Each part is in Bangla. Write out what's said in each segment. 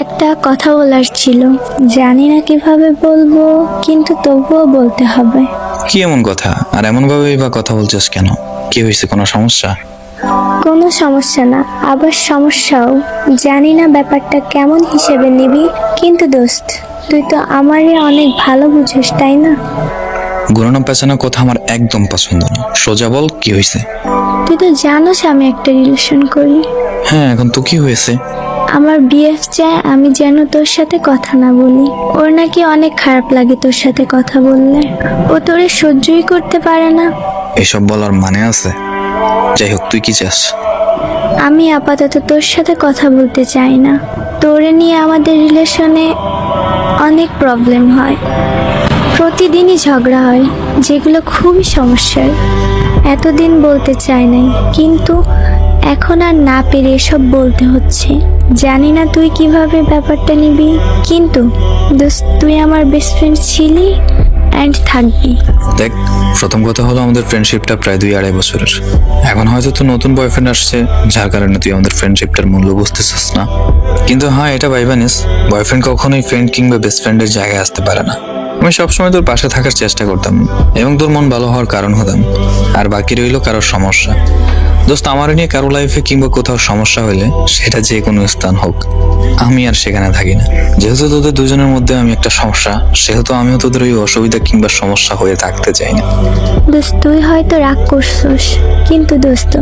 একটা কথা বলার ছিল। জানি না কীভাবে বলব কিন্তু তবুও বলতে হবে। কি এমন কথা? আর এমন ভাবেই বা কথা বলছিস কেন? কি হয়েছে কোনো সমস্যা? কোনো সমস্যা না আবার সমস্যাও। জানি না ব্যাপারটা কেমন হিসেবে নিবি কিন্তু দোস্ত তুই তো আমারই অনেক ভালো বুঝিস তাই না? গুণানো পেছানো কথা আমার একদম পছন্দ না। সোজা বল কি হয়েছে? তুই তো জানোস আমি একটা রিলেশন করি। হ্যাঁ এখন তো কি হয়েছে? আমার বিএফ চায় আমি যেন তোর সাথে কথা না বলি। ওর নাকি অনেক খারাপ লাগে তোর সাথে কথা বললে। ও তোরে সহ্যই করতে পারে না। এসব বলার মানে আছে? যাই হোক তুই কি চাস? আমি আপাতত তোর সাথে কথা বলতে চাই না। তোরে নিয়ে আমাদের রিলেশনে অনেক প্রবলেম হয়। প্রতিদিনই ঝগড়া হয় যেগুলো খুবই সমস্যার। এতদিন বলতে চাই নাই কিন্তু এখন আর না পেরে এসব বলতে হচ্ছে। জানি না তুই কীভাবে ব্যাপারটা নিবি, কিন্তু দোস্ত, তুই আমার বেস্ট ফ্রেন্ড ছিলি অ্যান্ড থাকবি। দেখ, প্রথম কথা হলো আমাদের ফ্রেন্ডশিপটা প্রায় দুই আড়াই বছরের। এখন হয়তো তো নতুন বয়ফ্রেন্ড আসছে, যার কারণে তুই আমাদের ফ্রেন্ডশিপটার মূল্য বুঝতেছিস না। কিন্তু হ্যাঁ এটা ভাইবা নিস বয়ফ্রেন্ড কখনোই ফ্রেন্ড কিংবা বেস্ট ফ্রেন্ডের জায়গায় আসতে পারে না। আমি সবসময় তোর পাশে থাকার চেষ্টা করতাম, এবং তোর মন ভালো হওয়ার কারণ হতাম, আর বাকি রইল কারোর সমস্যা। দোস্ত আমার নিয়ে কারও লাইফে কিংবা কোথাও সমস্যা হলে সেটা যে কোনো স্থান হোক, আমি আর সেখানে থাকি না। যেহেতু তোদের দুজনের মধ্যে আমি একটা সমস্যা, সেহেতু আমিও তোদের ওই অসুবিধা কিংবা সমস্যা হয়ে থাকতে চাই না। দোস্ত, তুই হয়তো রাগ করছস, কিন্তু দোস্ত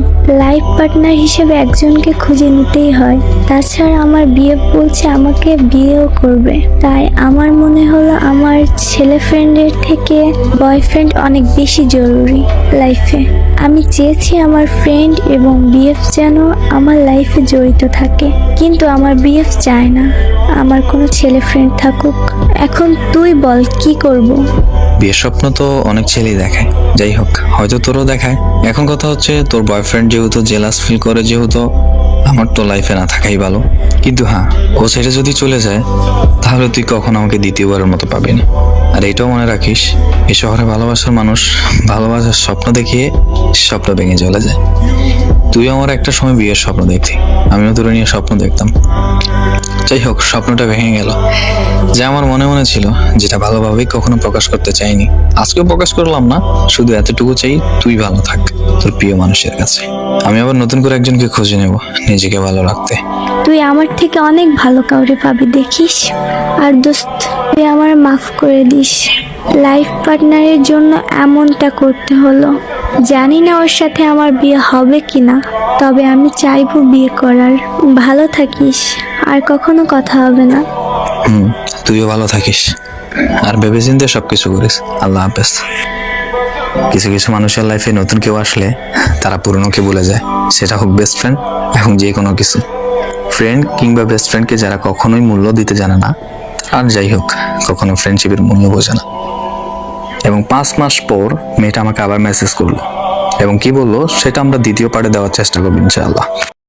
লাইফ পার্টনার হিসেবে একজনকে খুঁজে নিতেই হয়। তাছাড়া আমার বিয়ে বলছে আমাকে বিয়েও করবে। তাই আমার মনে হলো আমার ছেলে ফ্রেন্ডের থেকে বয়ফ্রেন্ড অনেক বেশি জরুরি লাইফে আমি চেয়েছি আমার ফ্রেন্ড এবং বিএফ যেন আমার লাইফে জড়িত থাকে। কিন্তু আমার বিএফ চায় না। আমার কোনো ছেলে ফ্রেন্ড থাকুক। এখন তুই বল, কি করব। বিয়ের স্বপ্ন তো অনেক ছেলেই দেখায়। যাই হোক, হয়তো তোরও দেখায়। এখন কথা হচ্ছে, তোর বয়ফ্রেন্ড যেহেতু জেলাস ফিল করে, যেহেতু আমার তো লাইফে না থাকাই ভালো। কিন্তু হ্যাঁ ও ছেড়ে যদি চলে যায়, তাহলে তুই কখন আমাকে দ্বিতীয়বারের মতো পাবি না। আর এটাও মনে রাখিস, এই শহরে ভালোবাসার মানুষ ভালোবাসার স্বপ্ন দেখিয়ে স্বপ্ন ভেঙে চলে যায়। তুই আমার একটা সময় বিয়ের স্বপ্ন দেখতি, আমিও তোর নিয়ে স্বপ্ন দেখতাম। যাই হোক, স্বপ্নটা ভেঙে গেল। যে আমার মনে মনে ছিল, যেটা ভালোভাবেই কখনো প্রকাশ করতে চাইনি। আজকেও প্রকাশ করলাম না, শুধু এতটুকু চাই তুই ভালো থাক, তোর প্রিয় মানুষের কাছে। আমি আবার নতুন করে একজনকে খুঁজে নেব, নিজেকে ভালো রাখতে। তুই আমার থেকে অনেক ভালো কাউরে পাবি, দেখিস? আর দোস্ত, তুই আমার মাফ করে দিস। লাইফ পার্টনারের জন্য এমনটা করতে হলো। জানি না ওর সাথে আমার বিয়ে হবে কি না তবে আমি চাইব বিয়ে করার। ভালো থাকিস, আর কখনো কথা হবে না। হুম, তুইও ভালো থাকিস। আর ভেবে চিন্তে সব কিছু করিস। আল্লাহ হাফেজ। কিছু কিছু মানুষের লাইফে নতুন কেউ আসলে তারা পুরনোকে বলে যায়। সেটা হোক বেস্ট ফ্রেন্ড এখন যে কোনো কিছু। ফ্রেন্ড কিংবা বেস্ট ফ্রেন্ডকে যারা কখনোই মূল্য দিতে জানে না, আর যাই হোক, কখনো ফ্রেন্ডশিপের মূল্য বোঝে না। এবং পাঁচ মাস পর মেয়েটা আমাকে আবার মেসেজ করল। এবং কি বলল? সেটা আমরা দ্বিতীয় পার্টে দেওয়ার চেষ্টা করব, ইনশাআল্লাহ।